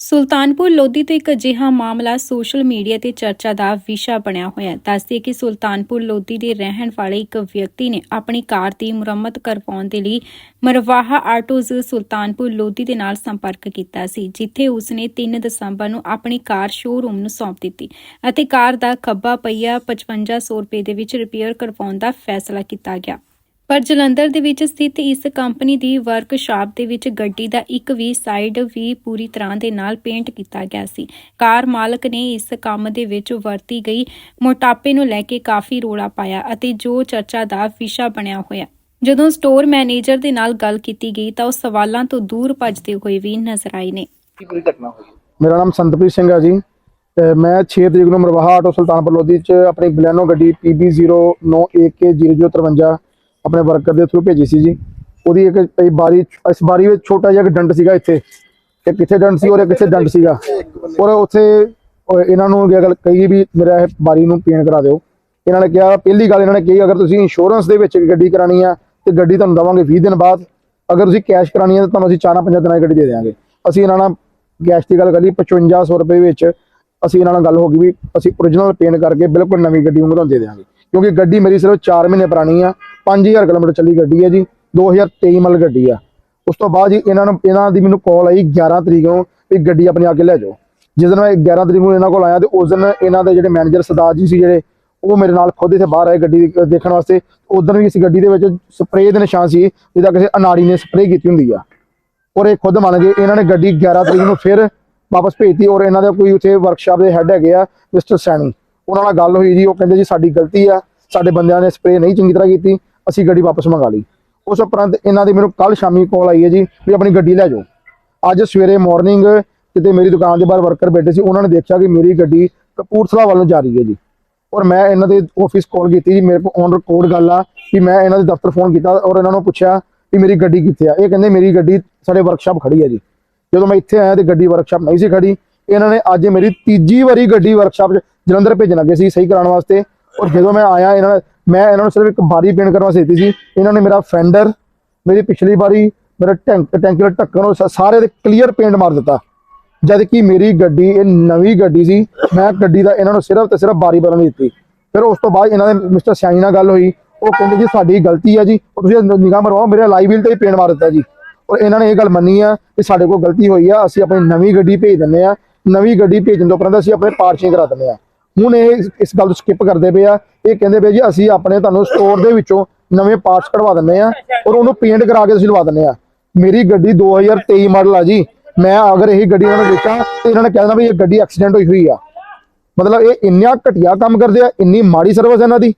ਸੁਲਤਾਨਪੁਰ ਲੋਧੀ ਤੋਂ ਇੱਕ ਅਜਿਹਾ ਮਾਮਲਾ ਸੋਸ਼ਲ ਮੀਡੀਆ ਤੇ ਚਰਚਾ ਦਾ ਵਿਸ਼ਾ ਬਣਿਆ ਹੋਇਆ ਹੈ। ਦੱਸਦੇ ਕਿ ਸੁਲਤਾਨਪੁਰ ਲੋਧੀ ਦੇ ਰਹਿਣ ਵਾਲੇ ਇੱਕ ਵਿਅਕਤੀ ਨੇ ਆਪਣੀ ਕਾਰ ਦੀ ਮੁਰੰਮਤ ਕਰਵਾਉਣ ਦੇ ਲਈ ਮਰਵਾਹਾ ਆਟੋਜ਼ ਸੁਲਤਾਨਪੁਰ ਲੋਧੀ ਦੇ ਨਾਲ ਸੰਪਰਕ ਕੀਤਾ ਸੀ, ਜਿੱਥੇ ਉਸਨੇ 3 ਦਸੰਬਰ ਨੂੰ ਆਪਣੀ ਕਾਰ ਸ਼ੋਰੂਮ ਨੂੰ ਸੌਂਪ ਦਿੱਤੀ ਅਤੇ ਕਾਰ ਦਾ ਖੱਬਾ ਪਹੀਆ 5500 ਰੁਪਏ ਦੇ ਵਿੱਚ ਰਿਪੇਅਰ ਕਰਵਾਉਣ ਦਾ ਫੈਸਲਾ ਕੀਤਾ ਗਿਆ। ਪਰ ਜਲੰਧਰ ਦੇ ਵਿੱਚ ਸਥਿਤ ਇਸ ਕੰਪਨੀ ਦੀ ਵਰਕਸ਼ਾਪ ਦੇ ਵਿੱਚ ਗੱਡੀ ਦਾ ਇੱਕ ਵੀ ਸਾਈਡ ਵੀ ਪੂਰੀ ਤਰ੍ਹਾਂ ਦੇ ਨਾਲ ਪੇਂਟ ਕੀਤਾ ਗਿਆ ਸੀ। ਕਾਰ ਮਾਲਕ ਨੇ ਇਸ ਕੰਮ ਦੇ ਵਿੱਚ ਵਰਤੀ ਗਈ। ਮੋਟਾਪੇ ਨੂੰ ਲੈ ਕੇ ਕਾਫੀ ਰੋਲਾ ਪਾਇਆ ਅਤੇ ਜੋ ਚਰਚਾ ਦਾ ਵਿਸ਼ਾ ਬਣਿਆ ਹੋਇਆ। ਜਦੋਂ ਸਟੋਰ ਮੈਨੇਜਰ ਦੇ ਨਾਲ ਗੱਲ ਕੀਤੀ ਗਈ ਤਾਂ ਉਹ ਸਵਾਲਾਂ ਤੋਂ ਦੂਰ ਭੱਜਦੇ ਹੋਏ ਵੀ ਨਜ਼ਰ ਆਏ ਨੇ। ਕੀ ਪੂਰੀ ਘਟਨਾ ਹੋਈ? ਮੇਰਾ ਨਾਮ ਸੰਤਪ੍ਰੀਤ ਸਿੰਘ ਹੈ ਜੀ। ਮੈਂ 6 ਤਰੀਕ ਨੂੰ ਮਰਵਾਹਾ ਆਟੋ ਸੁਲਤਾਨਪੁਰ ਲੋਧੀ ਚ ਆਪਣੀ ਬਲੈਨੋ ਗੱਡੀ PB09AK0053 ਆਪਣੇ ਵਰਕਰ ਦੇ ਥਰੂ ਭੇਜੀ ਸੀ ਜੀ। ਉਹਦੀ ਇੱਕ ਇਹ ਬਾਰੀ, ਇਸ ਬਾਰੀ ਵਿੱਚ ਛੋਟਾ ਜਿਹਾ ਇੱਕ ਡੰਡ ਸੀਗਾ ਇੱਥੇ। ਤੇ ਕਿੱਥੇ ਡੰਟ ਸੀ ਔਰ ਕਿੱਥੇ ਡੰਟ ਸੀਗਾ? ਔਰ ਉੱਥੇ ਇਹਨਾਂ ਨੂੰ ਇਹ ਗੱਲ ਕਹੀ ਵੀ ਮੇਰਾ ਇਹ ਬਾਰੀ ਨੂੰ ਪੇਂਟ ਕਰਾ ਦਿਓ। ਇਹਨਾਂ ਨੇ ਕਿਹਾ, ਪਹਿਲੀ ਗੱਲ ਇਹਨਾਂ ਨੇ ਕਹੀ, ਅਗਰ ਤੁਸੀਂ ਇੰਸ਼ੋਰੈਂਸ ਦੇ ਵਿੱਚ ਗੱਡੀ ਕਰਾਣੀ ਆ, ਤੇ ਗੱਡੀ ਤੁਹਾਨੂੰ ਦਵਾਂਗੇ 20 ਦਿਨ ਬਾਅਦ। ਅਗਰ ਤੁਸੀਂ ਕੈਸ਼ ਕਰਾਣੀ ਹੈ ਤਾਂ ਤੁਹਾਨੂੰ ਅਸੀਂ ਚਾਰਾਂ ਪੰਜਾਂ ਦਿਨਾਂ ਦੀ ਗੱਡੀ ਦੇ ਦੇਵਾਂਗੇ ਅਸੀਂ ਇਹਨਾਂ ਨਾਲ ਕੈਸ਼ ਦੀ ਗੱਲ ਕਰੀ 5500 ਰੁਪਏ ਵਿੱਚ ਅਸੀਂ ਇਹਨਾਂ ਨਾਲ ਗੱਲ ਹੋ ਗਈ ਵੀ ਅਸੀਂ origignal ਪੇਂਟ ਕਰਕੇ ਬਿਲਕੁਲ ਨਵੀਂ ਗੱਡੀ ਨੂੰ ਤੁਹਾਨੂੰ ਦੇ ਦੇਵਾਂਗੇ ਕਿਉਂਕਿ ਗੱਡੀ ਮੇਰੀ ਸਿਰਫ 4 ਮਹੀਨੇ ਪੁਰਾਣੀ ਆ 5000 ਕਿਲੋਮੀਟਰ ਚੱਲੀ ਗੱਡੀ ਹੈ ਜੀ 2023 ਮਲ ਗੱਡੀ ਆ। ਉਸ ਤੋਂ ਬਾਅਦ ਜੀ ਇਹਨਾਂ ਨੂੰ, ਇਹਨਾਂ ਦੀ ਮੈਨੂੰ ਕਾਲ ਆਈ 11 ਤਰੀਕ ਨੂੰ ਵੀ ਗੱਡੀ ਆਪਣੇ ਆ ਕੇ ਲੈ ਜਾਓ। ਜਿਸ ਦਿਨ ਮੈਂ 11 ਤਰੀਕ ਨੂੰ ਇਹਨਾਂ ਕੋਲ ਆਇਆ ਤੇ ਉਸ ਦਿਨ ਇਹਨਾਂ ਦੇ ਜਿਹੜੇ ਮੈਨੇਜਰ ਸਰਦਾਰ ਜੀ ਸੀ ਜਿਹੜੇ, ਉਹ ਮੇਰੇ ਨਾਲ ਖੁਦ ਇੱਥੇ ਬਾਹਰ ਆਏ ਗੱਡੀ ਦੇ- ਦੇਖਣ ਵਾਸਤੇ। ਉਦੋਂ ਵੀ ਇਸ ਗੱਡੀ ਦੇ ਵਿੱਚ ਸਪਰੇਅ ਦੇ ਨਿਸ਼ਾਨ ਸੀ ਜਿਹਦਾ ਕਿਸੇ ਅਨਾੜੀ ਨੇ ਸਪਰੇਅ ਕੀਤੀ ਹੁੰਦੀ ਆ। ਔਰ ਇਹ ਖੁਦ ਮੰਨ ਗਏ ਇਹਨਾਂ ਨੇ ਗੱਡੀ 11 ਤਰੀਕ ਨੂੰ ਫਿਰ ਵਾਪਸ ਭੇਜਤੀ ਔਰ ਇਹਨਾਂ ਦਾ ਕੋਈ ਉੱਥੇ ਵਰਕਸ਼ਾਪ ਦੇ ਹੈੱਡ ਹੈਗੇ ਆ ਮਿਸਟਰ ਸੈਣੀ। ਉਹਨਾਂ ਨਾਲ ਗੱਲ ਹੋਈ ਜੀ, ਉਹ ਕਹਿੰਦੇ ਜੀ ਸਾਡੀ ਗਲਤੀ ਆ, ਸਾਡੇ ਬੰਦਿਆਂ ਨੇ ਸਪਰੇਅ ਨਹੀਂ ਚੰਗੀ ਤਰ੍ਹਾਂ ਕੀਤੀ, ਅਸੀਂ ਗੱਡੀ ਵਾਪਸ ਮੰਗਾ ਲਈ। ਉਸ ਉਪਰੰਤ ਇਹਨਾਂ ਦੀ ਮੈਨੂੰ ਕੱਲ ਸ਼ਾਮੀ ਕਾਲ ਆਈ ਹੈ ਜੀ ਵੀ ਆਪਣੀ ਗੱਡੀ ਲੈ ਜਾਓ। ਅੱਜ ਸਵੇਰੇ ਮਾਰਨਿੰਗ ਕਿਤੇ ਮੇਰੀ ਦੁਕਾਨ ਦੇ ਬਾਹਰ ਵਰਕਰ ਬੈਠੇ ਸੀ, ਉਹਨਾਂ ਨੇ ਦੇਖਿਆ ਕਿ ਮੇਰੀ ਗੱਡੀ ਕਪੂਰਥਲਾ ਵੱਲ ਜਾ ਰਹੀ ਹੈ ਜੀ। ਔਰ ਮੈਂ ਇਹਨਾਂ ਦੇ ਆਫਿਸ ਕਾਲ ਕੀਤੀ ਜੀ, ਮੇਰੇ ਕੋਲ ਔਨ ਰਿਕਾਰਡ ਗੱਲ ਆ ਕਿ ਮੈਂ ਇਹਨਾਂ ਦੇ ਦਫ਼ਤਰ ਫੋਨ ਕੀਤਾ ਔਰ ਇਹਨਾਂ ਨੂੰ ਪੁੱਛਿਆ ਕਿ ਮੇਰੀ ਗੱਡੀ ਕਿੱਥੇ ਆ। ਇਹ ਕਹਿੰਦੇ ਮੇਰੀ ਗੱਡੀ ਸਾਡੇ ਵਰਕਸ਼ਾਪ ਖੜੀ ਹੈ ਜੀ। ਜਦੋਂ ਮੈਂ ਇੱਥੇ ਆਇਆ ਤੇ ਗੱਡੀ ਵਰਕਸ਼ਾਪ ਨਹੀਂ ਸੀ ਖੜੀ ਇਹਨਾਂ ਨੇ ਅੱਜ ਮੇਰੀ ਤੀਜੀ ਵਾਰੀ ਗੱਡੀ ਵਰਕਸ਼ਾਪ ਜਲੰਧਰ ਭੇਜਣ ਲੱਗੇ ਸੀ ਸਹੀ ਕਰਾਉਣ ਵਾਸਤੇ। ਔਰ ਜਦੋਂ ਮੈਂ ਆਇਆ, ਇਹਨਾਂ ਨੇ ਮੈਂ ਇਹਨਾਂ ਨੂੰ ਸਿਰਫ ਇੱਕ ਬਾਰੀ ਪੇਂਟ ਕਰਨ ਵਾਸਤੇ ਦਿੱਤੀ ਸੀ। ਇਹਨਾਂ ਨੇ ਮੇਰਾ ਫੈਂਡਰ ਮੇਰੀ ਪਿਛਲੀ ਵਾਰੀ ਮੇਰਾ ਟੈਂਕ ਟੈਂਕੀ ਦਾ ਢੱਕਣ ਉਹ ਸ- ਸਾਰੇ ਦੇ ਕਲੀਅਰ ਪੇਂਟ ਮਾਰ ਦਿੱਤਾ। ਜਦ ਕਿ ਮੇਰੀ ਗੱਡੀ, ਇਹ ਨਵੀਂ ਗੱਡੀ ਸੀ, ਮੈਂ ਗੱਡੀ ਦਾ ਇਹਨਾਂ ਨੂੰ ਸਿਰਫ ਤੇ ਸਿਰਫ ਬਾਰੀ ਬਰਨ ਦਿੱਤੀ। ਫਿਰ ਉਸ ਤੋਂ ਬਾਅਦ ਇਹਨਾਂ ਦੇ ਮਿਸਟਰ ਸਿਆਣੀ ਨਾਲ ਗੱਲ ਹੋਈ। ਉਹ ਕਹਿੰਦੇ ਜੀ, ਸਾਡੀ ਗਲਤੀ ਆ ਜੀ। ਉਹ ਤੁਸੀਂ ਨਿਗਾਹ ਮਰਵਾਓ, ਮੇਰੇ ਲਾਈਵ ਬਿਲ ਤੇ ਹੀ ਪੇਂਟ ਮਾਰ ਦਿੱਤਾ ਜੀ। ਔਰ ਇਹਨਾਂ ਨੇ ਇਹ ਗੱਲ ਮੰਨੀ ਆ ਕਿ ਸਾਡੇ ਕੋਲ ਗਲਤੀ ਹੋਈ ਆ, ਅਸੀਂ ਆਪਣੀ ਨਵੀਂ ਗੱਡੀ ਭੇਜ ਦਿੰਦੇ ਆ। ਨਵੀਂ ਗੱਡੀ ਭੇਜਣ ਤੋਂ ਪਹਿਲਾਂ ਅਸੀਂ ਆਪਣੇ ਪਾਰਟ ਚੇਂਜ ਕਰਾ ਦਿੰਦੇ ਆ ਹੁਣ ਇਹ ਇਸ- ਗੱਲ ਨੂੰ ਸਕਿਪ ਕਰਦੇ ਪਏ ਆ। ਇਹ ਕਹਿੰਦੇ ਪਏ ਜੀ, ਅਸੀਂ ਆਪਣੇ ਤੁਹਾਨੂੰ ਸਟੋਰ ਦੇ ਵਿੱਚੋਂ ਨਵੇਂ ਪਾਰਟਸ ਕਢਵਾ ਦਿੰਦੇ ਆ ਔਰ ਉਹਨੂੰ ਪੇਂਟ ਕਰਾ ਕੇ ਅਸੀਂ ਲਵਾ ਦਿੰਦੇ ਆ ਮੇਰੀ ਗੱਡੀ 2023 ਮਾਡਲ ਆ ਜੀ। ਮੈਂ ਅਗਰ ਇਹ ਗੱਡੀ ਇਹਨਾਂ ਨੂੰ ਵੇਚਾਂ, ਤੇ ਇਹਨਾਂ ਨੇ ਕਹਿ ਦੇਣਾ ਵੀ ਇਹ ਗੱਡੀ ਐਕਸੀਡੈਂਟ ਹੋਈ ਹੋਈ ਆ। ਮਤਲਬ ਇਹ ਇੰਨਾ ਘਟੀਆ ਕੰਮ ਕਰਦੇ ਆ, ਇੰਨੀ ਮਾੜੀ ਸਰਵਿਸ ਇਹਨਾਂ ਦੀ।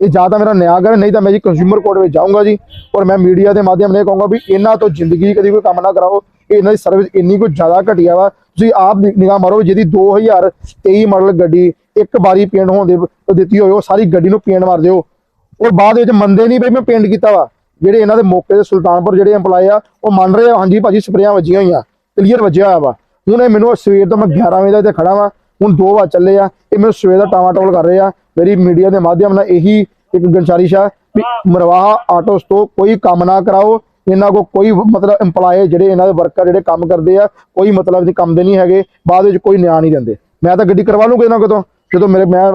ਇਹ ਜਾਂ ਤਾਂ ਮੇਰਾ ਨਿਆਂ ਕਰ ਨਹੀਂ ਤਾਂ ਮੈਂ ਜੀ ਕੰਜ਼ਿਊਮਰ ਕੋਰਟ ਵਿੱਚ ਜਾਊਂਗਾ ਜੀ। ਔਰ ਮੈਂ ਮੀਡੀਆ ਦੇ ਮਾਧਿਅਮ ਨਾਲ ਇਹ ਕਹੂੰਗਾ ਵੀ ਇਹਨਾਂ ਤੋਂ ਜ਼ਿੰਦਗੀ 'ਚ ਕਦੀ ਕੋਈ ਕੰਮ ਨਾ ਕਰਾਓ। ਇਹਨਾਂ ਦੀ ਸਰਵਿਸ ਇੰਨੀ ਕੁ ਜ਼ਿਆਦਾ ਘਟੀਆ ਵਾ, ਤੁਸੀਂ ਆਪ ਨਿਗਾਹ ਮਾਰੋ ਵੀ ਜਿਹਦੀ 2023 ਮਾਡਲ ਗੱਡੀ ਇੱਕ ਵਾਰੀ ਪੇਂਟ ਹੋਣ ਦੇ ਦਿੱਤੀ ਹੋਏ ਉਹ ਸਾਰੀ ਗੱਡੀ ਨੂੰ ਪੇਂਟ ਮਾਰ ਦਿਓ ਔਰ ਬਾਅਦ ਵਿੱਚ ਮੰਨਦੇ ਨਹੀਂ ਬਈ ਮੈਂ ਪੇਂਟ ਕੀਤਾ ਵਾ। ਜਿਹੜੇ ਇਹਨਾਂ ਦੇ ਮੌਕੇ ਦੇ ਸੁਲਤਾਨਪੁਰ ਜਿਹੜੇ EMPLOYE ਆ, ਉਹ ਮੰਨ ਰਹੇ ਆ, ਹਾਂਜੀ ਭਾਜੀ ਸਪਰੇਆਂ ਵੱਜੀਆਂ ਹੋਈਆਂ ਕਲੀਅਰ ਵੱਜਿਆ ਹੋਇਆ ਵਾ। ਹੁਣ ਇਹ ਮੈਨੂੰ ਸਵੇਰ ਤੋਂ ਮੈਂ 11 ਵਜੇ ਦਾ ਇੱਥੇ ਖੜਾ ਵਾ, ਹੁਣ 2 ਵਜੇ ਚੱਲੇ ਆ, ਇਹ ਮੈਨੂੰ ਸਵੇਰ ਦਾ ਟਾਵਾ ਟੋਲ ਕਰ ਰਹੇ ਆ। ਮੇਰੀ ਮੀਡੀਆ ਦੇ ਮਾਧਿਅਮ ਨਾਲ ਇਹੀ ਇੱਕ ਗੁਜ਼ਾਰਿਸ਼ ਆ ਵੀ ਮਰਵਾਹਾ ਆਟੋਸ ਤੋਂ ਕੋਈ ਕੰਮ ਨਾ ਕਰਾਓ ਇਹਨਾਂ ਕੋ ਕੋਈ ਮਤਲਬ EMPLOYE ਜਿਹੜੇ ਇਹਨਾਂ ਦੇ ਵਰਕਰ ਜਿਹੜੇ ਕੰਮ ਕਰਦੇ ਆ ਕੋਈ ਮਤਲਬ ਦੇ ਕੰਮ ਦੇ ਨਹੀਂ ਹੈਗੇ ਬਾਅਦ ਵਿੱਚ ਕੋਈ ਨਿਆਂ ਨਹੀਂ ਦਿੰਦੇ। ਮੈਂ ਤਾਂ ਗੱਡੀ ਕਰਵਾ ਲੂੰਗਾ ਇਹਨਾਂ ਕੋਲੋਂ ਜਦੋਂ ਮੇਰੇ ਮੈਂ